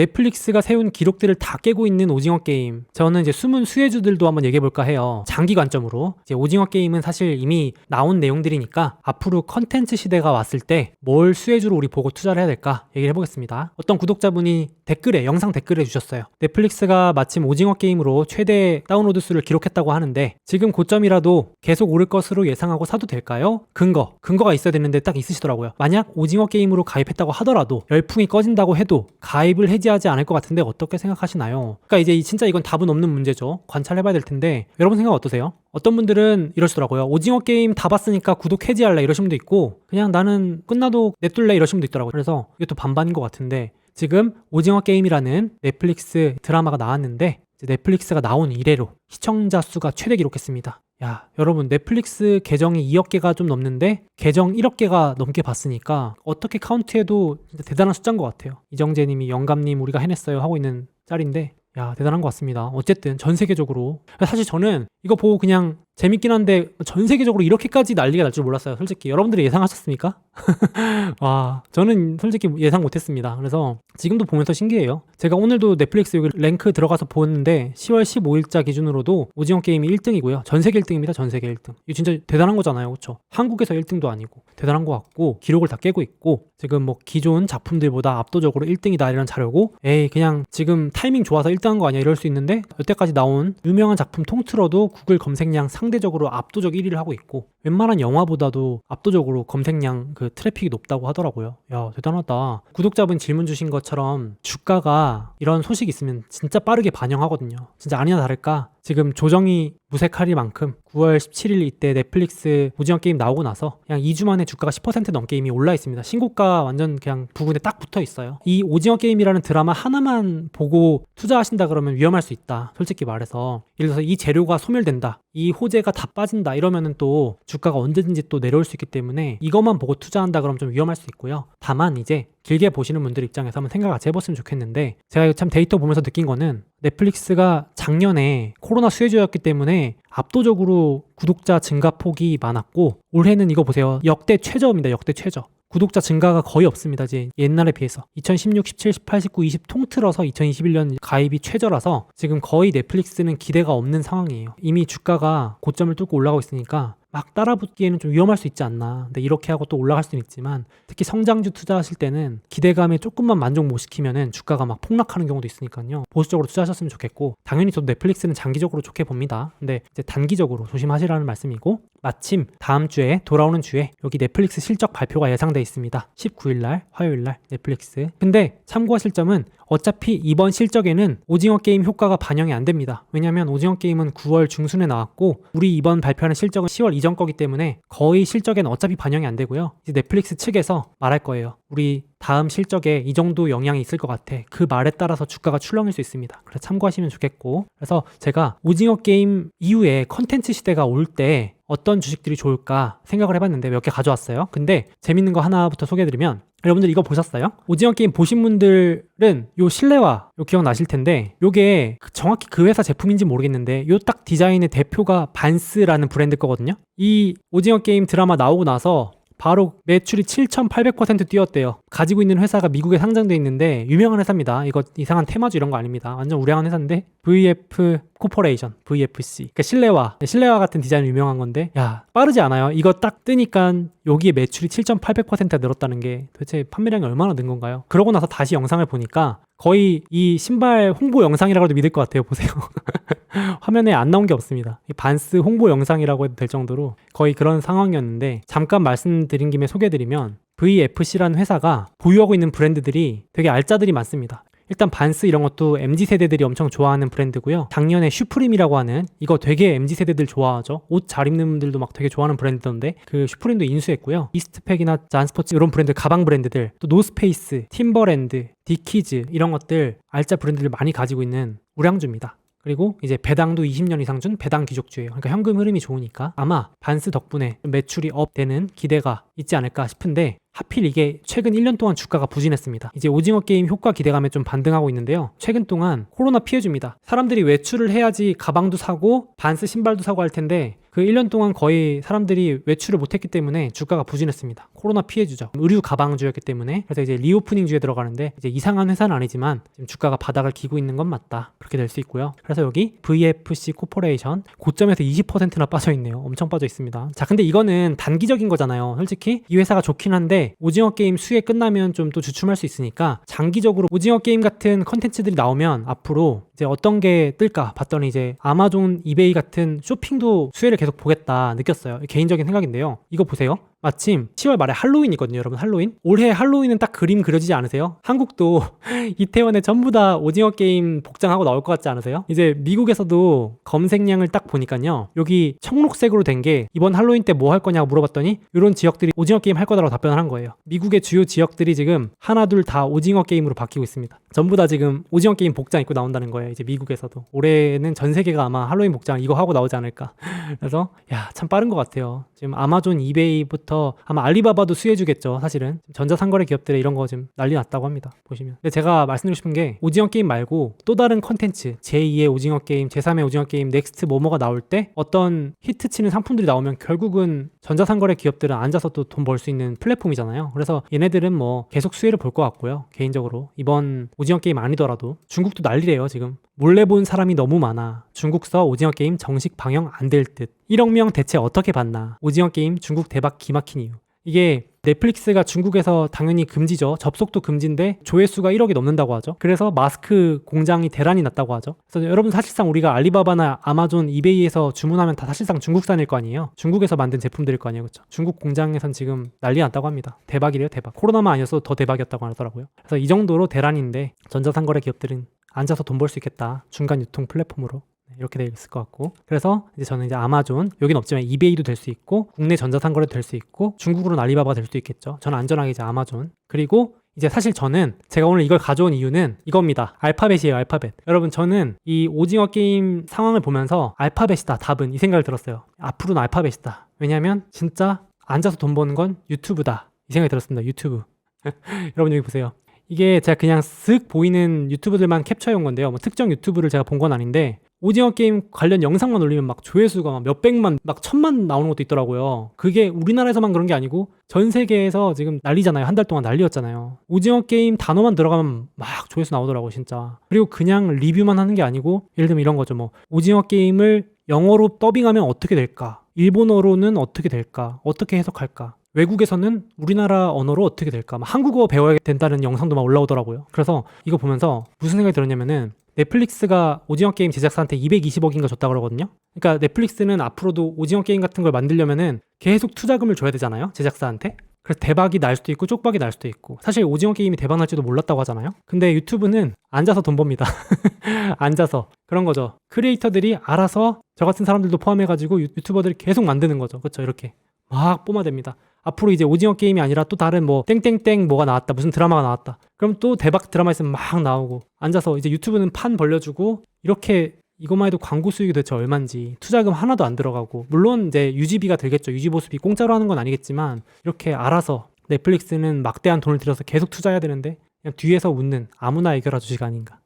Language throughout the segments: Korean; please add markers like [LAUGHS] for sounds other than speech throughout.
넷플릭스가 세운 기록들을 다 깨고 있는 오징어 게임. 저는 이제 숨은 수혜주들도 한번 얘기해 볼까 해요. 장기 관점으로. 이제 오징어 게임은 사실 이미 나온 내용들이니까 앞으로 컨텐츠 시대가 왔을 때 뭘 수혜주로 우리 보고 투자를 해야 될까 얘기를 해보겠습니다. 어떤 구독자분이 댓글에 영상 댓글에 주셨어요. 넷플릭스가 마침 오징어 게임으로 최대 다운로드 수를 기록했다고 하는데 지금 고점이라도 계속 오를 것으로 예상하고 사도 될까요? 근거, 근거가 있어야 되는데 딱 있으시더라고요. 만약 오징어 게임으로 가입했다고 하더라도 열풍이 꺼진다고 해도 가입을 해지 하지 않을 것 같은데 어떻게 생각하시나요? 그러니까 이제 이- 진짜 이건 답은 없는 문제죠. 관찰해봐야 될 텐데 여러분 생각 어떠세요? 어떤 분들은 이러시더라고요. 오징어 게임 다 봤으니까 구독 해지할래 이러신 분도 있고 그냥 나는 끝나도 냅둘래 이러신 분도 있더라고요. 그래서 이것도 반반인 것 같은데 지금 오징어 게임이라는 넷플릭스 드라마가 나왔는데 넷플릭스가 나온 이래로 시청자 수가 최대 기록했습니다. 야, 여러분 넷플릭스 계정이 2억 개가 좀 넘는데 계정 1억 개가 넘게 봤으니까 어떻게 카운트해도 진짜 대단한 숫자인 것 같아요. 이정재 님이 영감님 우리가 해냈어요 하고 있는 짤인데 야, 대단한 것 같습니다. 어쨌든 전 세계적으로 사실 저는 이거 보고 그냥 재밌긴 한데 전 세계적으로 이렇게까지 난리가 날 줄 몰랐어요. 솔직히 여러분들이 예상하셨습니까? [LAUGHS] 와, 저는 솔직히 예상 못했습니다. 그래서 지금도 보면서 신기해요. 제가 오늘도 넷플릭스 여기 랭크 들어가서 보는데 10월 15일자 기준으로도 오징어 게임이 1등이고요. 전 세계 1등입니다. 전 세계 1등. 이거 진짜 대단한 거잖아요. 그렇죠? 한국에서 1등도 아니고 대단한 것 같고 기록을 다 깨고 있고 지금 뭐 기존 작품들보다 압도적으로 1등이다 이런 자료고 에이 그냥 지금 타이밍 좋아서 1등한 거 아니야 이럴 수 있는데 여태까지 나온 유명한 작품 통틀어도 구글 검색량 상 대적으로 압도적 1위를 하고 있고 웬만한 영화보다도 압도적으로 검색량 그 트래픽이 높다고 하더라고요. 야 대단하다. 구독자분 질문 주신 것처럼 주가가 이런 소식이 있으면 진짜 빠르게 반영하거든요. 진짜 아니나 다를까 지금 조정이 무색하리만큼 9월 17일 이때 넷플릭스 오징어 게임 나오고 나서 그냥 2주 만에 주가가 10% 넘게 이미 올라 있습니다. 신고가 완전 그냥 부근에 딱 붙어 있어요. 이 오징어 게임이라는 드라마 하나만 보고 투자하신다 그러면 위험할 수 있다. 솔직히 말해서 예를 들어서 이 재료가 소멸된다. 이 호재가 다 빠진다 이러면은 또 주가가 언제든지 또 내려올 수 있기 때문에 이것만 보고 투자한다 그러면 좀 위험할 수 있고요. 다만 이제 길게 보시는 분들 입장에서 한번 생각 같이 해봤으면 좋겠는데 제가 참 데이터 보면서 느낀 거는 넷플릭스가 작년에 코로나 수혜주였기 때문에 압도적으로 구독자 증가 폭이 많았고 올해는 이거 보세요 역대 최저입니다 역대 최저 구독자 증가가 거의 없습니다. 이제 옛날에 비해서 2016, 17, 18, 19, 20 통틀어서 2021년 가입이 최저라서 지금 거의 넷플릭스는 기대가 없는 상황이에요. 이미 주가가 고점을 뚫고 올라가고 있으니까 막 따라붙기에는 좀 위험할 수 있지 않나. 근데 이렇게 하고 또 올라갈 수는 있지만 특히 성장주 투자하실 때는 기대감에 조금만 만족 못 시키면은 주가가 막 폭락하는 경우도 있으니까요. 보수적으로 투자하셨으면 좋겠고 당연히 저도 넷플릭스는 장기적으로 좋게 봅니다. 근데 이제 단기적으로 조심하시라는 말씀이고 마침 다음 주에 돌아오는 주에 여기 넷플릭스 실적 발표가 예상돼 있습니다. 19일 날 화요일 날 넷플릭스. 근데 참고하실 점은 어차피 이번 실적에는 오징어 게임 효과가 반영이 안 됩니다. 왜냐면 오징어 게임은 9월 중순에 나왔고 우리 이번 발표하는 실적은 10월 이전 거기 때문에 거의 실적에는 어차피 반영이 안 되고요. 이제 넷플릭스 측에서 말할 거예요. 우리 다음 실적에 이 정도 영향이 있을 것 같아. 그 말에 따라서 주가가 출렁일 수 있습니다. 그래서 참고하시면 좋겠고. 그래서 제가 오징어 게임 이후에 컨텐츠 시대가 올 때 어떤 주식들이 좋을까 생각을 해봤는데 몇 개 가져왔어요. 근데 재밌는 거 하나부터 소개해드리면 여러분들 이거 보셨어요? 오징어 게임 보신 분들은 요 실내화 요 기억나실 텐데 요게 그- 정확히 그 회사 제품인지 모르겠는데 요 딱 디자인의 대표가 반스라는 브랜드 거거든요. 이 오징어 게임 드라마 나오고 나서 바로 매출이 7,800% 뛰었대요. 가지고 있는 회사가 미국에 상장돼 있는데 유명한 회사입니다. 이거 이상한 테마주 이런 거 아닙니다. 완전 우량한 회사인데 VF 코퍼레이션, VFC. 그러니까 실내화, 실내화 같은 디자인 유명한 건데 야 빠르지 않아요. 이거 딱 뜨니까 여기에 매출이 7,800%가 늘었다는 게 도대체 판매량이 얼마나 는 건가요? 그러고 나서 다시 영상을 보니까 거의 이 신발 홍보 영상이라고도 믿을 것 같아요. 보세요. [LAUGHS] [LAUGHS] 화면에 안 나온 게 없습니다. 이 반스 홍보 영상이라고 해도 될 정도로 거의 그런 상황이었는데 잠깐 말씀드린 김에 소개해드리면 VFC라는 회사가 보유하고 있는 브랜드들이 되게 알짜들이 많습니다. 일단 반스 이런 것도 MZ 세대들이 엄청 좋아하는 브랜드고요. 작년에 슈프림이라고 하는 이거 되게 MZ 세대들 좋아하죠. 옷 잘 입는 분들도 막 되게 좋아하는 브랜드던데 그 슈프림도 인수했고요. 이스트팩이나 잔스포츠 이런 브랜드 가방 브랜드들 또 노스페이스, 팀버랜드, 디키즈 이런 것들 알짜 브랜드를 많이 가지고 있는 우량주입니다. 그리고 이제 배당도 20년 이상 준 배당 귀족주예요. 그러니까 현금 흐름이 좋으니까 아마 반스 덕분에 매출이 업되는 기대가 있지 않을까 싶은데 하필 이게 최근 1년 동안 주가가 부진했습니다. 이제 오징어 게임 효과 기대감에 좀 반등하고 있는데요. 최근 동안 코로나 피해줍니다. 사람들이 외출을 해야지 가방도 사고 반스 신발도 사고 할 텐데 그 1년 동안 거의 사람들이 외출을 못했기 때문에 주가가 부진했습니다. 코로나 피해주죠. 의류 가방주였기 때문에 그래서 이제 리오프닝 주에 들어가는데 이제 이상한 회사는 아니지만 지금 주가가 바닥을 기고 있는 건 맞다. 그렇게 될 수 있고요. 그래서 여기 VFC 코퍼레이션 고점에서 20%나 빠져 있네요. 엄청 빠져 있습니다. 자, 근데 이거는 단기적인 거잖아요. 솔직히 이 회사가 좋긴 한데 오징어 게임 수혜 끝나면 좀 또 주춤할 수 있으니까 장기적으로 오징어 게임 같은 컨텐츠들이 나오면 앞으로 이제 어떤 게 뜰까 봤더니 이제 아마존, 이베이 같은 쇼핑도 수혜를 계속 보겠다 느꼈어요. 개인적인 생각인데요. 이거 보세요. 마침 10월 말에 할로윈이거든요, 여러분. 할로윈. 올해 할로윈은 딱 그림 그려지지 않으세요? 한국도 [LAUGHS] 이태원에 전부 다 오징어 게임 복장하고 나올 것 같지 않으세요? 이제 미국에서도 검색량을 딱 보니까요. 여기 청록색으로 된 게 이번 할로윈 때 뭐 할 거냐고 물어봤더니 이런 지역들이 오징어 게임 할 거다라고 답변을 한 거예요. 미국의 주요 지역들이 지금 하나 둘 다 오징어 게임으로 바뀌고 있습니다. 전부 다 지금 오징어 게임 복장 입고 나온다는 거예요. 이제 미국에서도. 올해는 전 세계가 아마 할로윈 복장 이거 하고 나오지 않을까. [LAUGHS] 그래서 야, 참 빠른 것 같아요. 지금 아마존, 이베이 부터 아마 알리바바도 수혜주겠죠. 사실은 전자상거래 기업들의 이런 거 지금 난리 났다고 합니다. 보시면. 근데 제가 말씀드리고 싶은 게 오징어 게임 말고 또 다른 컨텐츠 제2의 오징어 게임, 제3의 오징어 게임, 넥스트 뭐뭐가 나올 때 어떤 히트치는 상품들이 나오면 결국은 전자상거래 기업들은 앉아서 또 돈 벌 수 있는 플랫폼이잖아요. 그래서 얘네들은 뭐 계속 수혜를 볼 것 같고요. 개인적으로 이번 오징어 게임 아니더라도 중국도 난리래요 지금. 몰래 본 사람이 너무 많아. 중국서 오징어 게임 정식 방영 안 될 듯. 1억 명 대체 어떻게 봤나. 오징어 게임 중국 대박 기막힌 이유. 이게 넷플릭스가 중국에서 당연히 금지죠. 접속도 금지인데 조회수가 1억이 넘는다고 하죠. 그래서 마스크 공장이 대란이 났다고 하죠. 그래서 여러분 사실상 우리가 알리바바나 아마존, 이베이에서 주문하면 다 사실상 중국산일 거 아니에요. 중국에서 만든 제품들일 거 아니에요. 그렇죠? 중국 공장에선 지금 난리 났다고 합니다. 대박이래요, 대박. 코로나만 아니어서 더 대박이었다고 하더라고요. 그래서 이 정도로 대란인데 전자상거래 기업들은 앉아서 돈 벌 수 있겠다. 중간 유통 플랫폼으로. 네, 이렇게 돼 있을 것 같고. 그래서 이제 저는 이제 아마존 여긴 없지만 이베이도 될 수 있고 국내 전자상거래도 될 수 있고 중국으로는 알리바바가 될 수도 있겠죠. 저는 안전하게 이제 아마존. 그리고 이제 사실 저는 제가 오늘 이걸 가져온 이유는 이겁니다. 알파벳이에요 알파벳. 여러분 저는 이 오징어 게임 상황을 보면서 알파벳이다 답은 이 생각을 들었어요. 앞으로는 알파벳이다. 왜냐면 진짜 앉아서 돈 버는 건 유튜브다. 이 생각이 들었습니다 유튜브. [LAUGHS] 여러분 여기 보세요 이게 제가 그냥 쓱 보이는 유튜브들만 캡처해 온 건데요. 뭐 특정 유튜브를 제가 본 건 아닌데 오징어 게임 관련 영상만 올리면 막 조회수가 막 몇백만, 막 천만 나오는 것도 있더라고요. 그게 우리나라에서만 그런 게 아니고 전 세계에서 지금 난리잖아요. 한 달 동안 난리였잖아요. 오징어 게임 단어만 들어가면 막 조회수 나오더라고 진짜. 그리고 그냥 리뷰만 하는 게 아니고 예를 들면 이런 거죠. 뭐 오징어 게임을 영어로 더빙하면 어떻게 될까? 일본어로는 어떻게 될까? 어떻게 해석할까? 외국에서는 우리나라 언어로 어떻게 될까? 막 한국어 배워야 된다는 영상도 막 올라오더라고요. 그래서 이거 보면서 무슨 생각이 들었냐면은 넷플릭스가 오징어 게임 제작사한테 220억인가 줬다 그러거든요. 그러니까 넷플릭스는 앞으로도 오징어 게임 같은 걸 만들려면은 계속 투자금을 줘야 되잖아요. 제작사한테. 그래서 대박이 날 수도 있고 쪽박이 날 수도 있고 사실 오징어 게임이 대박 날지도 몰랐다고 하잖아요 근데 유튜브는 앉아서 돈 법니다 [LAUGHS] 앉아서 그런 거죠 크리에이터들이 알아서 저 같은 사람들도 포함해가지고 유- 유튜버들이 계속 만드는 거죠 그렇죠 이렇게 막 뿜어댑니다 앞으로 이제 오징어 게임이 아니라 또 다른 뭐 땡땡땡 뭐가 나왔다 무슨 드라마가 나왔다. 그럼 또 대박 드라마 있으면 막 나오고 앉아서 이제 유튜브는 판 벌려주고 이렇게 이것만 해도 광고 수익이 도대체 얼마인지 투자금 하나도 안 들어가고 물론 이제 유지비가 들겠죠. 유지 보수비 공짜로 하는 건 아니겠지만 이렇게 알아서 넷플릭스는 막대한 돈을 들여서 계속 투자해야 되는데 그냥 뒤에서 웃는 아무나 이겨라 주식 아닌가?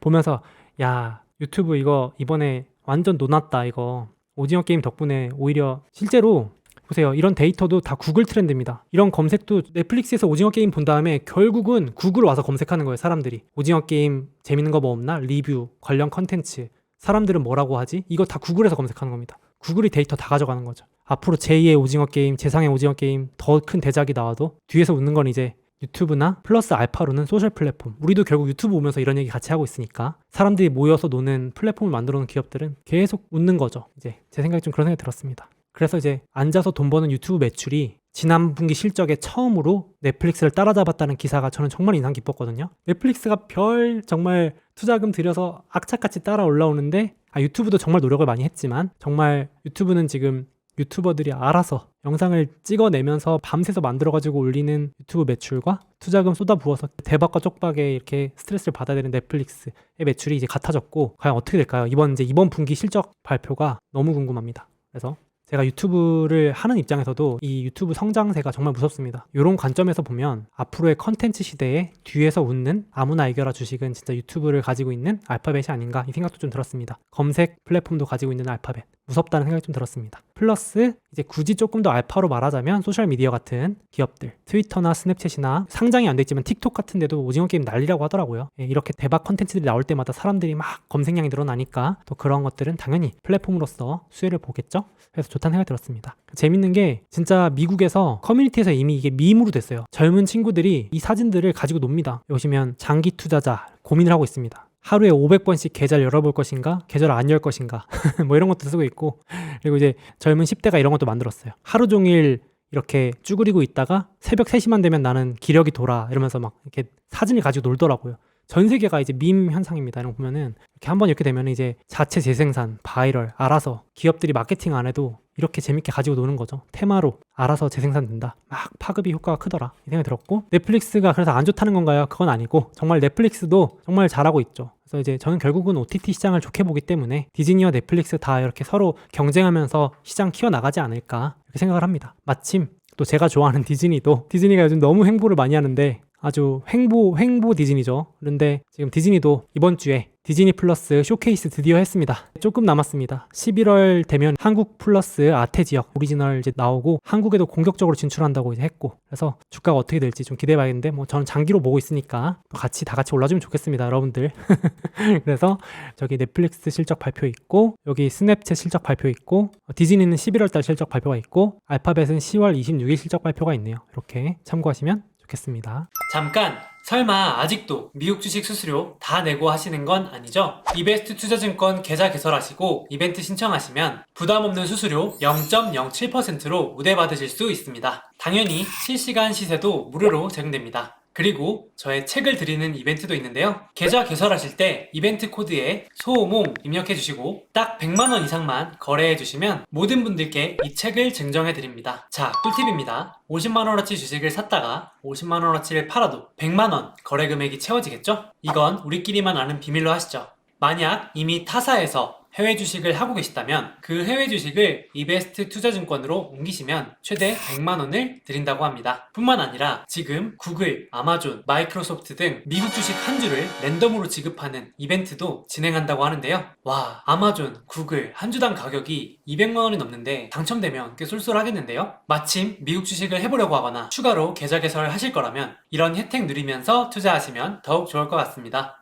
보면서 야 유튜브 이거 이번에 완전 논았다 이거. 오징어 게임 덕분에 오히려 실제로 보세요. 이런 데이터도 다 구글 트렌드입니다. 이런 검색도 넷플릭스에서 오징어 게임 본 다음에 결국은 구글 와서 검색하는 거예요. 사람들이 오징어 게임 재밌는 거 뭐 없나? 리뷰 관련 컨텐츠 사람들은 뭐라고 하지? 이거 다 구글에서 검색하는 겁니다. 구글이 데이터 다 가져가는 거죠. 앞으로 제2의 오징어 게임, 제3의 오징어 게임 더 큰 대작이 나와도 뒤에서 웃는 건 이제 유튜브나 플러스 알파로는 소셜 플랫폼. 우리도 결국 유튜브 보면서 이런 얘기 같이 하고 있으니까 사람들이 모여서 노는 플랫폼을 만들어 놓은 기업들은 계속 웃는 거죠. 이제 제 생각에 좀 그런 생각이 들었습니다. 그래서 이제 앉아서 돈 버는 유튜브 매출이 지난 분기 실적에 처음으로 넷플릭스를 따라잡았다는 기사가 저는 정말 인상 깊었거든요. 넷플릭스가 별 정말 투자금 들여서 악착같이 따라 올라오는데 아, 유튜브도 정말 노력을 많이 했지만 정말 유튜브는 지금 유튜버들이 알아서 영상을 찍어내면서 밤새서 만들어가지고 올리는 유튜브 매출과 투자금 쏟아부어서 대박과 쪽박에 이렇게 스트레스를 받아야 되는 넷플릭스의 매출이 이제 같아졌고 과연 어떻게 될까요? 이번 이제 이번 분기 실적 발표가 너무 궁금합니다. 그래서 제가 유튜브를 하는 입장에서도 이 유튜브 성장세가 정말 무섭습니다. 이런 관점에서 보면 앞으로의 컨텐츠 시대에 뒤에서 웃는 아무나 이겨라 주식은 진짜 유튜브를 가지고 있는 알파벳이 아닌가 이 생각도 좀 들었습니다. 검색 플랫폼도 가지고 있는 알파벳. 무섭다는 생각이 좀 들었습니다. 플러스 이제 굳이 조금 더 알파로 말하자면 소셜 미디어 같은 기업들, 트위터나 스냅챗이나 상장이 안 돼 있지만 틱톡 같은 데도 오징어 게임 난리라고 하더라고요. 예, 이렇게 대박 컨텐츠들이 나올 때마다 사람들이 막 검색량이 늘어나니까 또 그런 것들은 당연히 플랫폼으로서 수혜를 보겠죠. 그래서 좋다는 생각이 들었습니다. 재밌는 게 진짜 미국에서 커뮤니티에서 이미 이게 밈으로 됐어요. 젊은 친구들이 이 사진들을 가지고 놉니다. 보시면 장기 투자자 고민을 하고 있습니다. 하루에 500번씩 계좌를 열어볼 것인가, 계좌를 안 열 것인가, [LAUGHS] 뭐 이런 것도 쓰고 있고, 그리고 이제 젊은 10대가 이런 것도 만들었어요. 하루 종일 이렇게 쭈그리고 있다가 새벽 3시만 되면 나는 기력이 돌아 이러면서 막 이렇게 사진을 가지고 놀더라고요. 전 세계가 이제 밈 현상입니다. 이런 거 보면은 이렇게 한번 이렇게 되면 이제 자체 재생산, 바이럴, 알아서 기업들이 마케팅 안 해도 이렇게 재밌게 가지고 노는 거죠. 테마로 알아서 재생산된다. 막 파급이 효과가 크더라. 이 생각이 들었고 넷플릭스가 그래서 안 좋다는 건가요? 그건 아니고 정말 넷플릭스도 정말 잘하고 있죠. 그래서 이제 저는 결국은 OTT 시장을 좋게 보기 때문에 디즈니와 넷플릭스 다 이렇게 서로 경쟁하면서 시장 키워 나가지 않을까 이렇게 생각을 합니다. 마침 또 제가 좋아하는 디즈니도 디즈니가 요즘 너무 행보를 많이 하는데 아주 횡보 횡보 디즈니죠. 그런데 지금 디즈니도 이번 주에 디즈니 플러스 쇼케이스 드디어 했습니다. 조금 남았습니다. 11월 되면 한국 플러스 아태 지역 오리지널 이제 나오고 한국에도 공격적으로 진출한다고 이제 했고 그래서 주가가 어떻게 될지 좀 기대해 봐야겠는데 뭐 저는 장기로 보고 있으니까 또 같이 다 같이 올라주면 좋겠습니다, 여러분들. [LAUGHS] 그래서 저기 넷플릭스 실적 발표 있고 여기 스냅챗 실적 발표 있고 어, 디즈니는 11월 달 실적 발표가 있고 알파벳은 10월 26일 실적 발표가 있네요. 이렇게 참고하시면 좋겠습니다. 잠깐 설마 아직도 미국 주식 수수료 다 내고 하시는 건 아니죠? 이베스트 투자증권 계좌 개설하시고 이벤트 신청하시면 부담 없는 수수료 0.07%로 우대받으실 수 있습니다. 당연히 실시간 시세도 무료로 제공됩니다. 그리고 저의 책을 드리는 이벤트도 있는데요. 계좌 개설하실 때 이벤트 코드에 소모임 입력해 주시고 딱 100만 원 이상만 거래해 주시면 모든 분들께 이 책을 증정해 드립니다. 자, 꿀팁입니다. 50만 원어치 주식을 샀다가 50만 원어치를 팔아도 100만 원 거래 금액이 채워지겠죠? 이건 우리끼리만 아는 비밀로 하시죠. 만약 이미 타사에서 해외 주식을 하고 계시다면 그 해외 주식을 이베스트 투자증권으로 옮기시면 최대 100만 원을 드린다고 합니다. 뿐만 아니라 지금 구글, 아마존, 마이크로소프트 등 미국 주식 한 주를 랜덤으로 지급하는 이벤트도 진행한다고 하는데요. 와, 아마존, 구글 한 주당 가격이 200만 원이 넘는데 당첨되면 꽤 쏠쏠하겠는데요. 마침 미국 주식을 해보려고 하거나 추가로 계좌 개설을 하실 거라면 이런 혜택 누리면서 투자하시면 더욱 좋을 것 같습니다.